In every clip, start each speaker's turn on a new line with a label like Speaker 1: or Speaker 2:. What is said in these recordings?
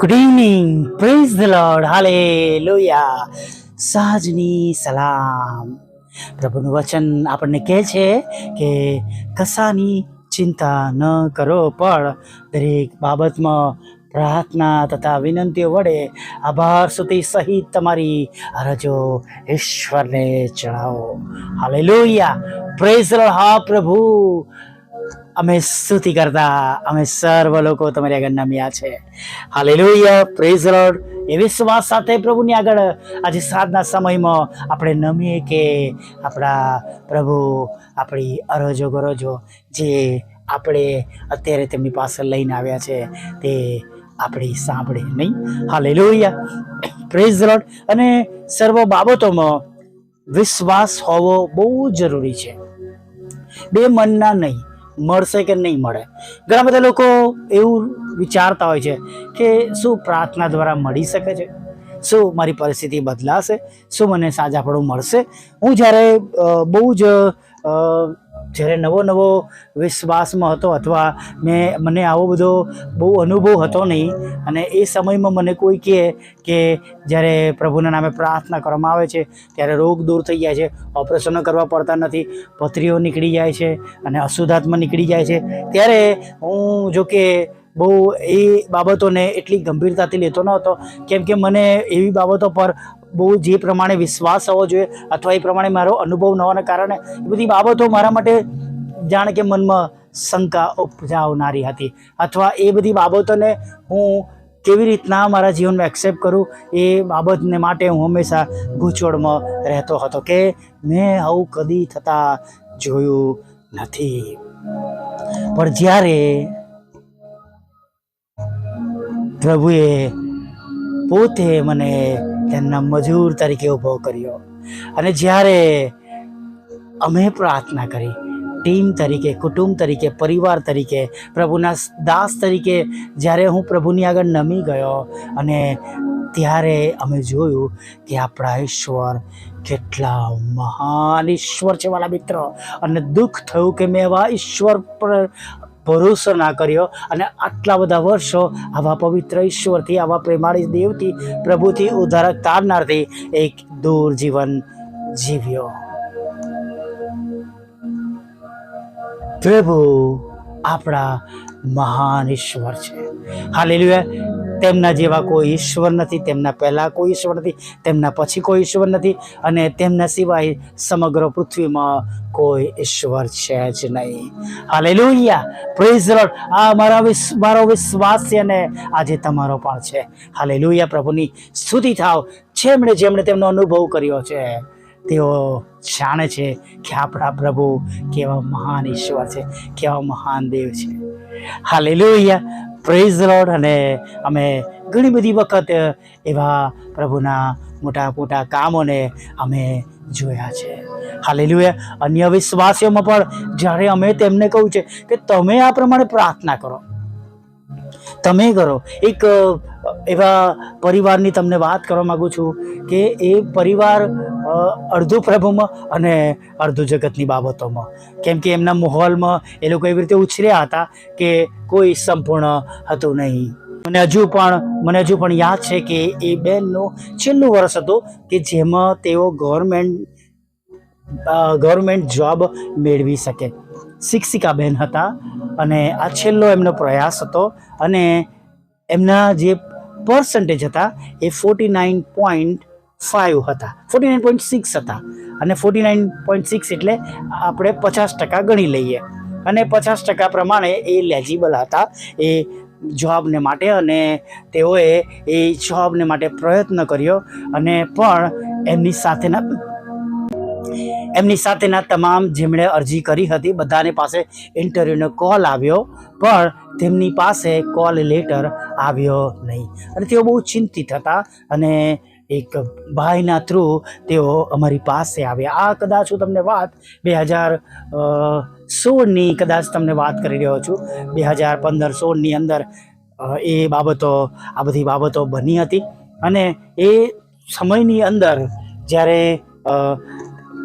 Speaker 1: Good evening praise the lord hallelujah સાજની સલામ પ્રભુનું વચન આપણને કહે છે કે કશાની ચિંતા ન કરો, પણ દરેક બાબતમાં પ્રાર્થના તથા વિનંતીઓ વડે આભાર સુધી સહિત તમારી અરજો ઈશ્વરને ચડાવો હાલે લોહિયા પ્રેઝ હા, પ્રભુ. અમે સ્તુતિ કરતા, અમે સર્વ લોકો તમારી આગળ નમ્યા છે. હાલેલુયા પ્રેઝ લોર્ડ એ વિશ્વાસ સાથે પ્રભુની આગળ આજે સાંજના સમયમાં આપણે નમીએ કે આપણા પ્રભુ આપણી અરજો ગરજો જે આપણે અત્યારે તેમની પાસે લઈને આવ્યા છે તે આપણી સાંભળે નહીં. હાલેલુયા પ્રેઝ લોર્ડ અને સર્વ બાબતોમાં વિશ્વાસ હોવો બહુ જરૂરી છે. બે મનના નહીં મળશે કે નહીં મળે? ઘણા બધા લોકો એવું વિચારતા હોય છે કે શું પ્રાર્થના દ્વારા મળી શકે છે? શું મારી પરિસ્થિતિ બદલાશે? શું મને સાજાપણું મળશે? હું જ્યારે બહુ જ જ્યારે નવો નવો વિશ્વાસમાં હતો અથવા મેં મને આવો બધો બહુ અનુભવ હતો નહીં અને એ સમયમાં મને કોઈ કહે કે જ્યારે પ્રભુના નામે પ્રાર્થના કરવામાં આવે છે, ત્યારે રોગ દૂર થઈ જાય છે, ઓપરેશનો કરવા પડતા નથી, પથરીઓ નીકળી જાય છે અને અશુદ્ધાત્મા નીકળી જાય છે. ત્યારે હું જો કે બહુ એ બાબતોને એટલી ગંભીરતાથી લેતો ન હતો કેમ કે મને એવી બાબતો પર બહુ જે પ્રમાણે વિશ્વાસ હોવો જોઈએ અથવા એ પ્રમાણે મારો અનુભવ ન હોવાના કારણે એ બધી બાબતો મારા માટે જાણે કે મનમાં શંકા ઉપજાવનારી હતી. અથવા એ બધી બાબતોને હું કેવી રીતના મારા જીવનમાં એક્સેપ્ટ કરું એ બાબતને માટે હું હંમેશા ગૂંચવણમાં રહેતો હતો કે મેં આવું કદી થતાં જોયું નથી. પણ જ્યારે પ્રભુએ પોતે મને તેમના મજૂર તરીકે ઊભો કર્યો. અને જ્યારે અમે પ્રાર્થના કરી, ટીમ તરીકે, કુટુંબ તરીકે, પરિવાર તરીકે, પ્રભુના દાસ તરીકે, જ્યારે હું પ્રભુની આગળ નમી ગયો અને ત્યારે અમે જોયું કે આપણા ઈશ્વર કેટલા મહાન ઈશ્વર છે વાલા મિત્રો. અને દુઃખ થયું કે મેં એવા ઈશ્વર પર ભરોસો ના કર્યો અને આટલા બધા વર્ષો આવા પવિત્ર ઈશ્વરથી, આવા પ્રેમાળી દેવથી, પ્રભુથી ઉદ્ધારક તારનારથી એક દૂર જીવન જીવ્યો. પ્રભુ આપણા મહાન ઈશ્વર છે. હાલેલુયા. તેમના જેવા કોઈ ઈશ્વર નથી, તેમના પહેલાં કોઈ ઈશ્વર નથી, તેમના પછી કોઈ ઈશ્વર નથી અને તેમના સિવાય સમગ્ર પૃથ્વીમાં કોઈ ઈશ્વર છે જ નહીં. હાલેલુયા. પ્રેઝ લોર્ડ આ મારા મારો વિશ્વાસ છે અને આજે તમારો પણ છે. હાલે લોહિયા પ્રભુની સ્તુતિ થાવ. જેમણે જેમણે તેમનો અનુભવ કર્યો છે. તેઓ જાણે છે કે આપણા પ્રભુ કેવા મહાન ઈશ્વર છે, કેવા મહાન દેવ છે. હાલેલુયા. પ્રેઝ લોડ અને અમે ઘણી બધી વખત એવા પ્રભુના મોટા મોટા કામોને અમે જોયા છે. હાલેલુયા. અન્ય વિશ્વાસીઓમાં પણ જ્યારે અમે તેમને કહ્યું છે કે તમે આ પ્રમાણે પ્રાર્થના કરો. તમે કરો. એક એવા પરિવારની તમને વાત કરવા માગું છું કે એ પરિવાર અડધું પ્રભુમાં અને અડધું જગતની બાબતોમાં. કેમ કે એમના માહોલમાં એ લોકો એવી રીતે ઉછર્યા હતા કે કોઈ સંપૂર્ણ હતું નહીં. મને હજુ પણ, મને હજુ પણ યાદ છે કે એ બેનનું છેલ્લું વર્ષ હતું કે જેમાં તેઓ ગવર્મેન્ટ ગવર્મેન્ટ જોબ મેળવી શકે. શિક્ષિકા બેન હતા અને આ છેલ્લો એમનો પ્રયાસ હતો અને એમના જે પર્સન્ટેજ હતા, એ ફોર્ટી નાઇન પોઈન્ટ ફાઇવ હતા. ફોર્ટી નાઇન પોઈન્ટ સિક્સ હતા. અને ફોર્ટી નાઇન પોઈન્ટ સિક્સ એટલે આપણે પચાસ ટકા ગણી લઈએ. અને પચાસ ટકા પ્રમાણે એ લેજિબલ હતા. એ જોબને માટે અને તેઓએ એ જોબને માટે પ્રયત્ન કર્યો. અને પણ એમની સાથેના એમની સાથેના તમામ જેમણે અરજી કરી હતી, બધાની પાસે ઇન્ટરવ્યૂનો કોલ આવ્યો. પણ તેમની પાસે કોલ લેટર આવ્યો નહીં. અને તેઓ બહુ ચિંતિત હતા અને એક ભાઈના થ્રુ તેઓ અમારી પાસે આવ્યા. આ કદાચ હું તમને વાત બે હજાર સોળની કદાચ તમને વાત કરી રહ્યો છું. બે હજાર પંદર સોળની અંદર એ બાબતો, આ બધી બાબતો બની હતી. અને એ સમયની અંદર જ્યારે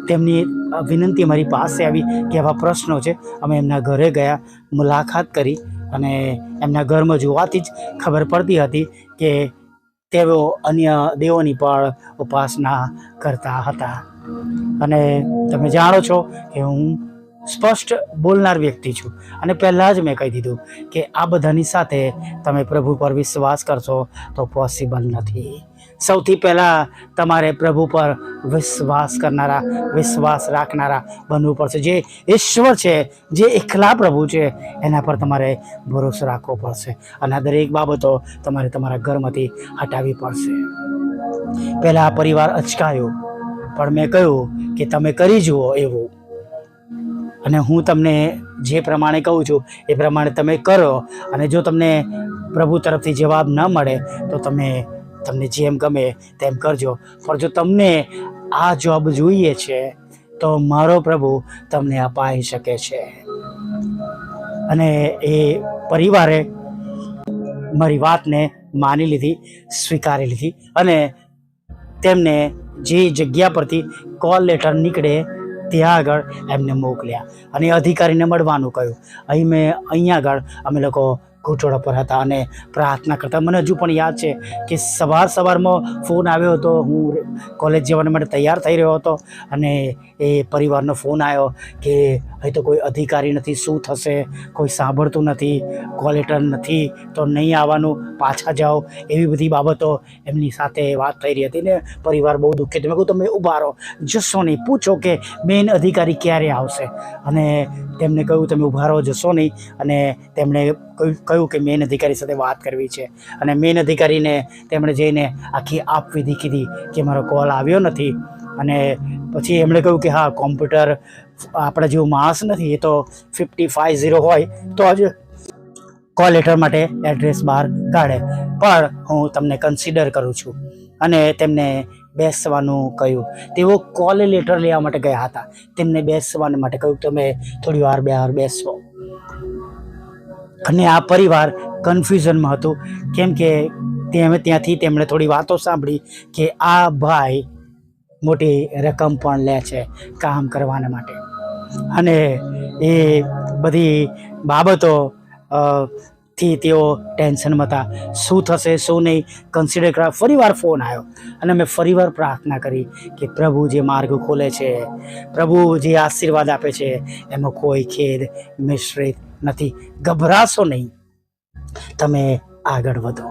Speaker 1: તેમની વિનંતી અમારી પાસે આવી કે આવા પ્રશ્નો છે, અમે એમના ઘરે ગયા, મુલાકાત કરી. અને એમના ઘરમાં જોવાથી જ ખબર પડતી હતી કે તેઓ અન્ય દેવોની પણ ઉપાસના કરતા હતા. અને તમે જાણો છો કે હું સ્પષ્ટ બોલનાર વ્યક્તિ છું. અને પહેલાં જ મેં કહી દીધું કે આ બધાની સાથે તમે પ્રભુ પર વિશ્વાસ કરશો તો પોસિબલ નથી. સૌથી પહેલાં તમારે પ્રભુ પર વિશ્વાસ કરનારા, વિશ્વાસ રાખનારા બનવું પડશે. જે ઈશ્વર છે, જે એકલા પ્રભુ છે, એના પર તમારે ભરોસો રાખવો પડશે અને આ દરેક બાબતો તમારે તમારા ઘરમાંથી હટાવવી પડશે. પહેલાં આ પરિવાર અચકાયો, પણ મેં કહ્યું કે તમે કરી જુઓ એવું. અને હું તમને જે પ્રમાણે કહું છું, એ પ્રમાણે તમે કરો અને જો તમને પ્રભુ તરફથી જવાબ ન મળે, તો તમે તમને જેમ ગમે તેમ કરજો. પણ જો તમને આ જોબ જોઈએ છે, તો મારો પ્રભુ તમને અપાઈ શકે છે. અને એ પરિવારે મારી વાતને માની લીધી, સ્વીકારી લીધી અને તેમને જે જગ્યા પરથી કોલ લેટર નીકળે ત્યાં આગળ એમને મોકલ્યા. અને અધિકારીને મળવાનું કહ્યું. અહીં મેં અહીંયા આગળ અમે લોકો ઘૂંટોડા પર હતા અને પ્રાર્થના કરતા. મને હજુ પણ યાદ છે કે સવાર સવારમાં ફોન આવ્યો હતો. હું કોલેજ જવાના માટે તૈયાર થઈ રહ્યો હતો અને એ પરિવારનો ફોન આવ્યો કે અહીં તો કોઈ અધિકારી નથી, શું થશે? કોઈ સાંભળતું નથી કોલ લેટર નથી, તો નહીં આવવાનું, પાછા જાઓ. એવી બધી બાબતો એમની સાથે વાત થઈ રહી હતી ને પરિવાર બહુ દુઃખી મેં કહું તમે ઊભા રહો, જશો નહીં. પૂછો કે મેઇન અધિકારી ક્યારે આવશે. અને તેમને કહ્યું, તમે ઊભા રહો, જશો નહીં. અને તેમણે કહ્યું કહ્યું કે મેન અધિકારી સાથે વાત કરવી છે. અને મેન અધિકારીને તેમણે જઈને આખી આપવિધિ કીધી કે, મારો કોલ આવ્યો નથી. અને પછી એમણે કહ્યું કે હા, કોમ્પ્યુટર આપણા જેવું માણસ નથી, એ તો ફિફ્ટી ફાઇવ ઝીરો હોય, તો જ કોલ લેટર માટે એડ્રેસ બહાર કાઢે. પણ હું તમને કન્સિડર કરું છું. અને તેમને બેસવાનું કહ્યું. તેઓ કોલ લેટર લેવા માટે ગયા હતા. તેમને બેસવા માટે કહ્યું, તમે થોડી વાર બહાર બેસવો અને આ પરિવાર કન્ફ્યુઝનમાં હતું. કેમ કે ત્યાંથી તેમણે થોડી વાતો સાંભળી કે આ ભાઈ મોટી રકમ પણ લે છે કામ કરવાના માટે. અને એ બધી બાબતો થી તેઓ ટેન્શનમાં હતા. શું થશે, શું નહીં કન્સિડર કરવા ફરીવાર ફોન આવ્યો. અને મેં ફરીવાર પ્રાર્થના કરી કે પ્રભુ જે માર્ગ ખોલે છે, પ્રભુ જે આશીર્વાદ આપે છે, એમાં કોઈ ખેદ મિશ્રિત નથી. ગભરાશો નહીં. તમે આગળ વધો.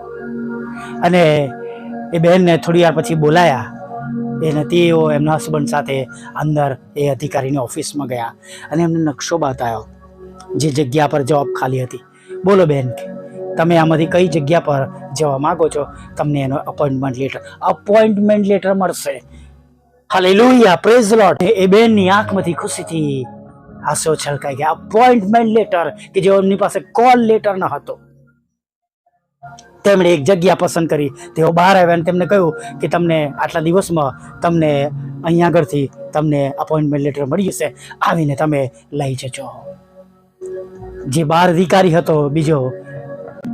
Speaker 1: અને એ બહેનને થોડી વાર પછી બોલાયા. એ તેઓ એમના હસબન્ડ સાથે અંદર એ અધિકારીની ઓફિસમાં ગયા અને એમને નકશો બતાવ્યો, જે જગ્યા પર જોબ ખાલી હતી. બોલો બેન, તમે આમાંથી કઈ જગ્યા પર જવા માંગો છો? તમને એનો અપોઇન્ટમેન્ટ લેટર અપોઇન્ટમેન્ટ લેટર મળશે. હાલેલુયા પ્રેઝ લોટ એ બેનની આંખમાંથી ખુશીથી આંસુ છલકાઈ ગયા. અપોઇન્ટમેન્ટ લેટર કે જે એમની પાસે કોલ લેટર ન હતો. તેમણે એક જગ્યા પસંદ કરી. તેઓ બહાર આવ્યા અને તેમને કહ્યું કે તમને આટલા દિવસમાં તમને અહીંયા આગળથી તમને અપોઇન્ટમેન્ટ લેટર મળી જશે. આવીને તમે લઈ જજો. જે બાર અધિકારી હતો બીજો,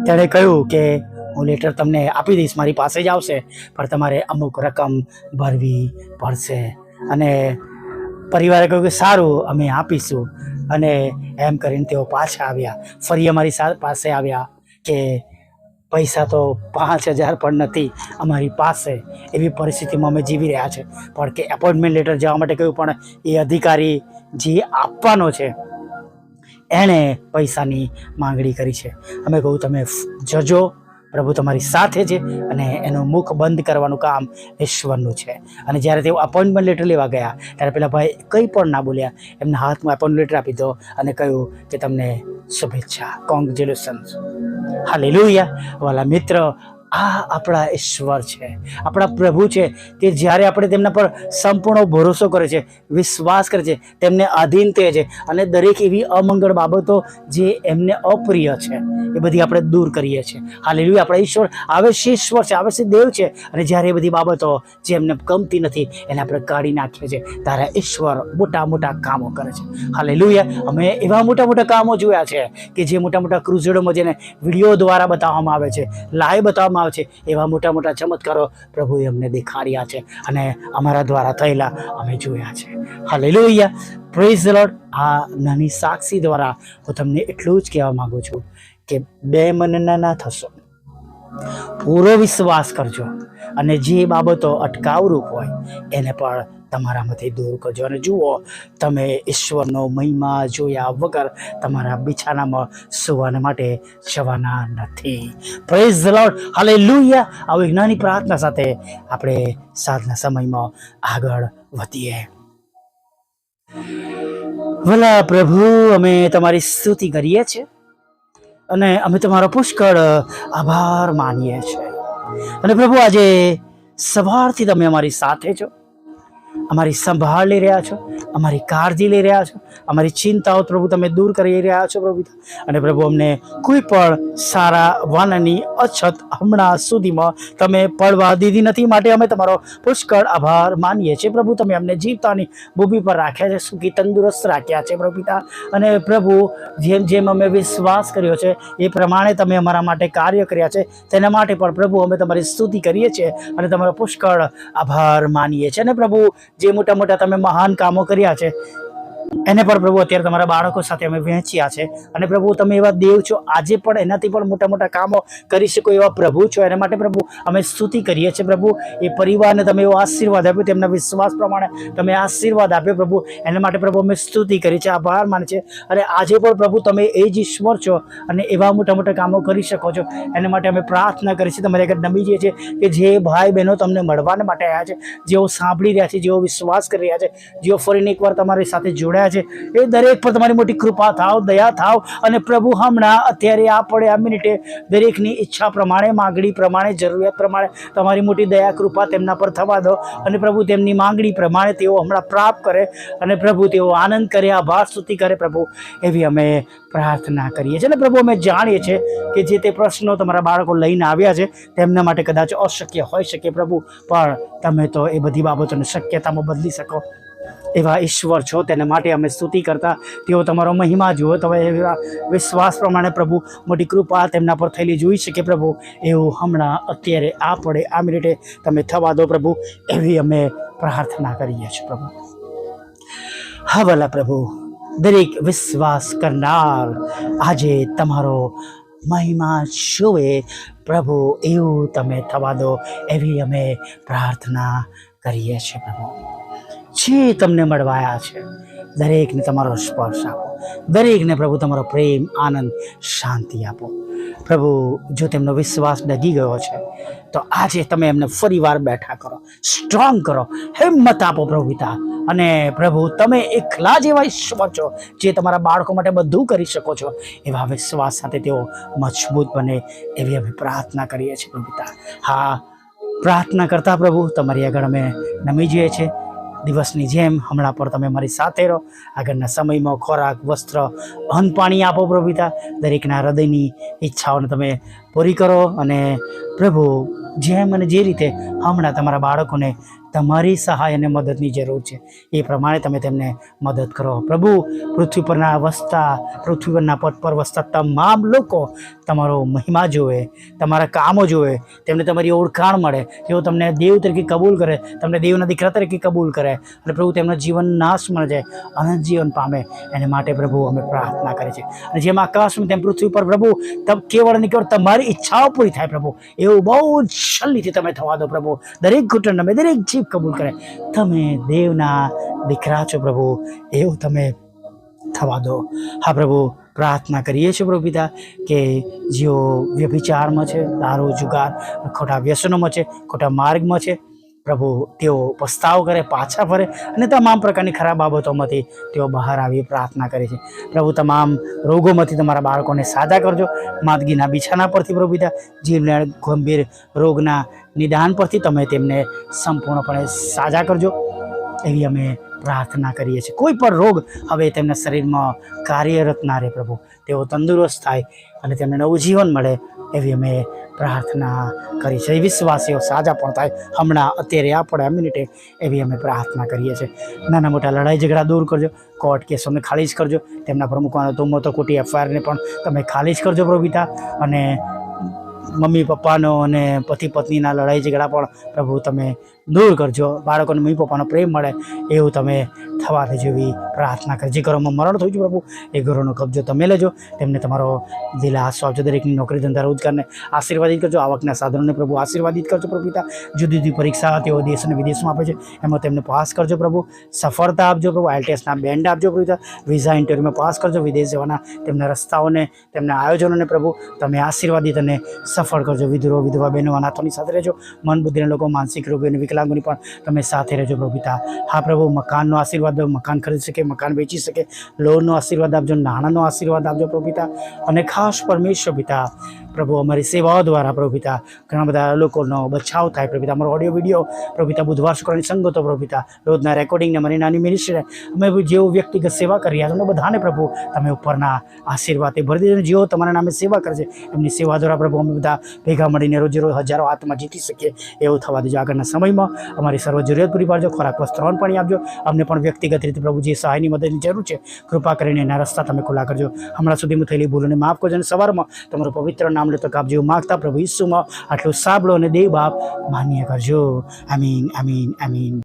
Speaker 1: તેણે કહ્યું કે હું લેટર તમને આપી દઈશ, મારી પાસે જ આવશે, પણ તમારે અમુક રકમ ભરવી પડશે. અને પરિવારે કહ્યું કે સારું, અમે આપીશું. અને એમ કરીને તેઓ પાછા આવ્યા. ફરી અમારી પાસે આવ્યા કે પૈસા તો પાંચ હજાર પણ નથી અમારી પાસે. એવી પરિસ્થિતિમાં અમે જીવી રહ્યા છે. પણ કે એપોઇન્ટમેન્ટ લેટર જવા માટે કહ્યું પણ એ અધિકારી જે આપવાનો છે, એણે પૈસાની માંગણી કરી છે. અમે કહ્યું તમે જજો. પ્રભુ તમારી સાથે છે અને એનું મુખ બંધ કરવાનું કામ ઈશ્વરનું છે. અને જ્યારે તેઓ અપોઇન્ટમેન્ટ લેટર લેવા ગયા, ત્યારે પેલા ભાઈ કંઈ પણ ના બોલ્યા. એમના હાથમાં અપોઇન્ટમેન્ટ લેટર આપી દો અને કહ્યું કે તમને શુભેચ્છા. કોંગ્રેચ્યુલેશન્સ હાલેલુયા વાલા મિત્ર આ આપણા ઈશ્વર છે, આપણા પ્રભુ છે કે જ્યારે આપણે તેમના પર સંપૂર્ણ ભરોસો કરે છે, વિશ્વાસ કરે છે, તેમને આધીન તે છે અને દરેક એવી અમંગળ બાબતો જે એમને અપ્રિય છે, એ બધી આપણે દૂર કરીએ છીએ. હાલેલુયા. આપણા ઈશ્વર આવે છે ઈશ્વર છે આવે છે દેવ છે અને જ્યારે એ બધી બાબતો જે એમને ગમતી નથી, એને આપણે કાઢી નાખીએ છીએ. ત્યારે ઈશ્વર મોટા મોટા કામો કરે છે. હાલેલુયા. અમે એવા મોટા મોટા કામો જોયા છે કે જે મોટા મોટા ક્રુઝેડોમાં જેને વીડિયો દ્વારા બતાવવામાં આવે છે, લાઈવ બતાવવામાં આવે છે. એવા મોટા મોટા ચમત્કારો પ્રભુએ અમને દેખાડ્યા છે અને અમારા દ્વારા થયેલા અમે જોયા છે. હાલેલુયા પ્રેઝ લોર્ડ આ નાની સાક્ષી દ્વારા હું તમને એટલું જ કહેવા માગું છું કે બે મનના ના થશો. પૂરો વિશ્વાસ કરજો અને જે બાબતો અટકાવરૂપ હોય, એને પણ તમારામાંથી દૂર કરજો. અને જુઓ, તમે ઈશ્વરનો મહિમા જોયા વગર તમારા બિછાનામાં સુવાના માટે જવાના નથી. પ્રેઝ ધ લોર્ડ હાલે લુયા આવી નાની પ્રાર્થના સાથે આપણે સાંજના સમયમાં આગળ વધીએ. ભલા પ્રભુ, અમે તમારી સ્તુતિ કરીએ છીએ અને અમે તમારો પુષ્કળ આભાર માનીએ છીએ. અને પ્રભુ, આજે સવારથી તમે અમારી સાથે છો. અમારી સંભાળ લઈ રહ્યા છો, અમારી કાળજી લઈ રહ્યા છો, અમારી ચિંતાઓ પ્રભુ તમે દૂર કરી રહ્યા છો પ્રભુ અને પ્રભુ અમને કોઈ પણ સારા વાનની અછત હમણાં સુધીમાં તમે પડવા દીધી નથી, માટે અમે તમારો પુષ્કળ આભાર માનીએ છીએ. પ્રભુ તમે અમને જીવતાની ભૂમિ પર રાખ્યા છે, સુખી તંદુરસ્ત રાખ્યા છે પ્રભુ અને પ્રભુ જેમ જેમ અમે વિશ્વાસ કર્યો છે, એ પ્રમાણે તમે અમારા માટે કાર્ય કર્યા છે, તેના માટે પણ પ્રભુ અમે તમારી સ્તુતિ કરીએ છીએ અને તમારો પુષ્કળ આભાર માનીએ છીએ. અને પ્રભુ જે મોટા મોટા તમે મહાન કામો કર્યા છે એને પણ પ્રભુ અત્યારે તમારા બાળકો સાથે અમે વહેંચ્યા છે. અને પ્રભુ તમે એવા દેવ છો, આજે પણ એનાથી પણ મોટા મોટા કામો કરી શકો એવા પ્રભુ છો. એના માટે પ્રભુ અમે સ્તુતિ કરીએ છીએ પ્રભુ. એ પરિવારને તમે એવો આશીર્વાદ આપ્યો, તેમના વિશ્વાસ પ્રમાણે તમે આશીર્વાદ આપ્યો પ્રભુ. એના માટે પ્રભુ અમે સ્તુતિ કરી છે આભાર માને છે અને આજે પણ પ્રભુ તમે એ જ ઈશ્વર છો અને એવા મોટા મોટા કામો કરી શકો છો. એના માટે અમે પ્રાર્થના કરી છે તમારી આગળ નમી જઈએ છીએ કે જે ભાઈ બહેનો તમને મળવાને માટે આવ્યા છે, જેઓ સાંભળી રહ્યા છે, જેઓ વિશ્વાસ કરી રહ્યા છે, જેઓ ફરીને એકવાર તમારી સાથે જોડાયા છે. એ દરેક પર તમારી મોટી કૃપા થાવ, દયા થાવ અને પ્રભુ હમણાં અત્યારે આ પડે આ મિનિટે દરેકની ઈચ્છા પ્રમાણે, માગણી પ્રમાણે, જરૂરિયાત પ્રમાણે તમારી મોટી દયા, કૃપા તેમના પર થવા દો અને પ્રભુ તેમની માંગણી પ્રમાણે તેઓ હમણાં પ્રાપ્ત કરે અને પ્રભુ તેઓ આનંદ કરે, આભાર સ્તુતિ કરે પ્રભુ. એવી અમે પ્રાર્થના કરીએ છીએ અને પ્રભુ, અમે જાણીએ છીએ કે જે તે પ્રશ્નો તમારા બાળકો લઈને આવ્યા છે તેમના માટે કદાચ અશક્ય હોઈ શકે પ્રભુ, પણ તમે તો એ બધી બાબતોને શક્યતામાં બદલી શકો. એવા ઈશ્વર છો, તેના માટે અમે સ્તુતિ કરતા. તેઓ તમારો મહિમા જુઓ, તમે એવા વિશ્વાસ પ્રમાણે પ્રભુ, મોટી કૃપા તેમના પર થયેલી જોઈ શકે પ્રભુ. એવું હમણાં અત્યારે આ પડે આ મિનિટે તમે થવા દો પ્રભુ, એવી અમે પ્રાર્થના કરીએ છીએ પ્રભુ. હા ભલા પ્રભુ, દરેક વિશ્વાસ કરનાર આજે તમારો મહિમા જોવે. પ્રભુ, એવું તમે થવા દો, એવી અમે પ્રાર્થના કરીએ છીએ પ્રભુ. જે તમને મળવાયા છે, દરેકને તમારો સ્પર્શ આપો. દરેકને પ્રભુ તમારો પ્રેમ, આનંદ, શાંતિ આપો. પ્રભુ, જો તેમનો વિશ્વાસ ડગી ગયો છે, તો આજે તમે એમને ફરીવાર બેઠા કરો. સ્ટ્રોંગ કરો. હિંમત આપો પ્રભુ પિતા. અને પ્રભુ, તમે એકલા જેવા ઈશ્વર છો જે તમારા બાળકો માટે બધું કરી શકો છો. એવા વિશ્વાસ સાથે તેઓ મજબૂત બને એવી અમે પ્રાર્થના કરીએ છીએ પ્રભુ હા પ્રાર્થના કરતા પ્રભુ, તમારી આગળ અમે નમી જઈએ છીએ. દિવસની જેમ હમણાં પર તમે મારી સાથે રહો. આગળના સમયમાં ખોરાક, વસ્ત્ર અન્ન પાણી આપો પ્રભુતા દરેકના હૃદયની ઈચ્છાઓને તમે પૂરી કરો અને પ્રભુ, જેમ અને જે રીતે હમણાં તમારા બાળકોને તમારી સહાય અને મદદની જરૂર છે, એ પ્રમાણે તમે તેમને મદદ કરો. પ્રભુ, પૃથ્વી પરના વસતા, પૃથ્વી પરના પટ પર વસતા તમામ લોકો તમારો મહિમા જોવે તમારા કામો જોવે તેમને તમારી ઓળખાણ મળે, તેઓ તમને દેવ તરીકે કબૂલ કરે, તમને દેવના દીકરા તરીકે કબૂલ કરે અને પ્રભુ, તેમનો જીવન નાશ મળે જાય, અનંત જીવન પામે, એને માટે પ્રભુ અમે પ્રાર્થના કરીએ છીએ. અને જેમ આકાશમાં તેમ પૃથ્વી પર પ્રભુ કેવળ ને કેવળ તમારી ઈચ્છાઓ પૂરી થાય પ્રભુ. એવું બહુ જ શલ્લીથી તમે થવા દો પ્રભુ. દરેક ઘૂંટણ તમે દરેક જીભ કબૂલ કરે. તમે દેવના દીકરા છો પ્રભુ. એવું તમે થવા દો. હા પ્રભુ, પ્રાર્થના કરીએ છીએ પ્રભુ પિતા કે જેઓ વ્યભિચારમાં છે, દારૂ, જુગાર, ખોટા વ્યસનોમાં છે, ખોટા માર્ગમાં છે પ્રભુ તેઓ પસ્તાવ કરે, પાછા ફરે અને તમામ પ્રકારની ખરાબ બાબતોમાંથી તેઓ બહાર આવી પ્રાર્થના કરે છે. પ્રભુ, તમામ રોગોમાંથી તમારા બાળકોને સાજા કરજો. માદગીના બિછાના પરથી પ્રભુ પિતા, જીવને ગંભીર રોગના નિદાન પરથી તમે તેમને સંપૂર્ણપણે સાજા કરજો. એવી અમે પ્રાર્થના કરીએ છીએ. કોઈ પણ રોગ હવે તેમના શરીરમાં કાર્યરત ના રહે પ્રભુ. તેઓ તંદુરસ્ત થાય અને તેમને નવું જીવન મળે એવી અમે પ્રાર્થના કરી છે. વિશ્વાસીઓ સાજા પણ થાય. હમણાં અત્યારે આ આ મિનિટે એવી અમે પ્રાર્થના કરીએ છીએ. નાના મોટા લડાઈ ઝઘડા દૂર કરજો. કોર્ટ કેસોને ખાલી જ કરજો. તેમના પ્રમુખવાનો તો મોટો કોટી એફઆઈઆરને પણ તમે ખાલી જ કરજો પ્રભુતા અને મમ્મી પપ્પાનો અને પતિ પત્નીના લડાઈ ઝઘડા પણ પ્રભુ તમે દૂર કરજો. બાળકોને મમ્મી પપ્પાનો પ્રેમ મળે એવું તમે થવા જેવી પ્રાર્થના કરજે ઘરોમાં મરણ થયું છે પ્રભુ, એ ઘરોનો કબજો તમે લેજો. તેમને તમારો દિલાસો આપજો. દરેકની નોકરી ધંધા રોજગારને આશીર્વાદિત કરજો. આવકના સાધનોને પ્રભુ આશીર્વાદિત કરજો પ્રભુ પિતા. જુદી જુદી પરીક્ષા તેઓ દેશ અને વિદેશમાં આપે છે. એમાં તેમને પાસ કરજો પ્રભુ. સફળતા આપજો પ્રભુ. આઈટીએસના બેન્ડ આપજો પ્રભુ વિઝા ઇન્ટરવ્યુમાં પાસ કરજો. વિદેશ જવાના તેમના રસ્તાઓને, તેમના આયોજનોને પ્રભુ તમે આશીર્વાદિત અને સફળ કરજો. વિધુરો, વિધવા બહેનો, અનાથોની સાથે રહેજો. મન બુદ્ધિના લોકો, માનસિક રોગી અને વિકલાંગોની પણ તમે સાથે રહેજો પ્રભુ હા પ્રભુ, મકાનનો આશીર્વાદ મકાન ખરીદી શકે, મકાન વેચી શકે, લોનનો આશીર્વાદ આપજો, નાણાંનો આશીર્વાદ આપજો પ્રભુ અને ખાસ પરમેશ્વર પિતા પ્રભુ અમારી સેવાઓ દ્વારા પ્રભુ ઘણા બધા લોકોનો બચાવ થાય. પ્રભુ અમારો ઓડિયો વીડિયો પ્રભુ બુધવાર શુક્રની સંગતો પ્રભુ રોજના રેકોર્ડિંગને અમારી નાની મિનિસ્ટ્રી અમે જેવું વ્યક્તિગત સેવા કરી રહ્યા છો બધાને પ્રભુ તમે ઉપરના આશીર્વાદથી ભરી દેજો જેઓ તમારા નામે સેવા કરશે એમની સેવા દ્વારા પ્રભુ અમે બધા ભેગા મળીને રોજે રોજ હજારો આત્મા જીતી શકીએ, એવું થવા દેજો. આગળના સમયમાં અમારી સર્વ જરૂરિયાત પૂરી પાડજો. ખોરાક વસ્ત્રણ પણ આપજો. અમને પણ વ્યક્તિગત રીતે પ્રભુ જે સહાયની મદદની જરૂર છે, કૃપા કરીને એના રસ્તા તમે ખુલ્લા કરજો. હમણાં સુધીમાં થયેલી ભૂલોને માફ કરજો અને સવારમાં તમારું પવિત્ર નામ લેતો કાપજો માગતા પ્રભુ ઈસુમાં આટલું સાંભળો અને દેવ બાપ માન્ય કરજો. આમીન આમીન આમીન.